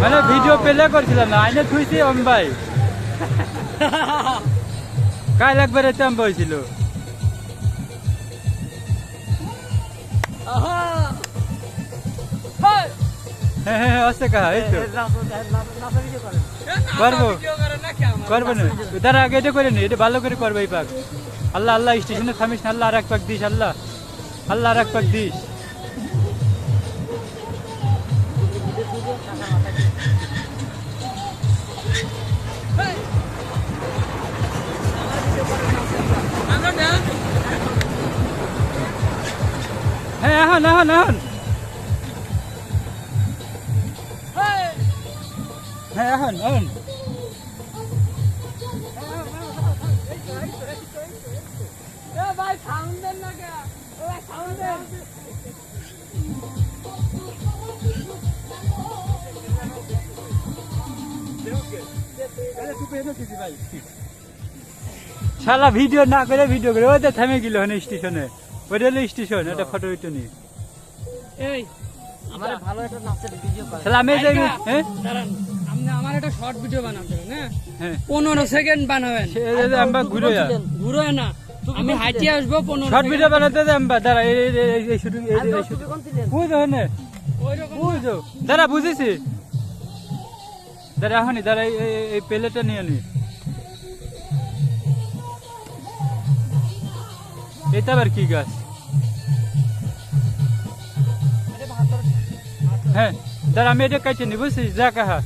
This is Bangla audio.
মানে ভিডিও পেলে করছিলাম না আইনে থুইছি আমি ভাই কাল একবার এতে আমি বইছিল করব না আগে এটা করে নি এটা ভালো করে করবে এই পাক। আল্লাহ আল্লাহ স্টেশনে থামিস আল্লাহ আর এক পাক দিস আল্লাহ। আল্লাহ আর এক পাক দিস। Hey, Ahan, Ahan, Ahan. Hey. Hey, Ahan, Ahan. Hey, 长的那个，来长的。শালা video না করে ভিডিও করে। ওই তো থেমে গেল ওখানে স্টেশনে। ওইটা হলো স্টেশন এটা ফটো ওইটা নিয়ে এই আমার ভালো একটা নাচের ভিডিও শালা আমি যাই হ্যাঁ? দাঁড়ান আপনি আমার একটা শর্ট ভিডিও বানাতে হ্যাঁ। পনেরো সেকেন্ড বানাবেন। এই যে আমরা ঘুরে যা ঘুরে না। আমি হাইটে আসব পনেরো শর্ট ভিডিও বানাতে দে আমরা দাঁড়া এই এই- এই- এই শুটিং এই এই তুমি শুটিং কোন ছিলেন বুঝ ওখানে। ওইরকম বুঝ দাঁড়া বুঝেছি দাঁড়া এখনই দাঁড়া এই- প্লেটটা নিয়ে নি। এটা আবার কি গাছ? হ্যাঁ দাঁড়া আমি এটা কাটে নি বুঝছিস? যা কাহা।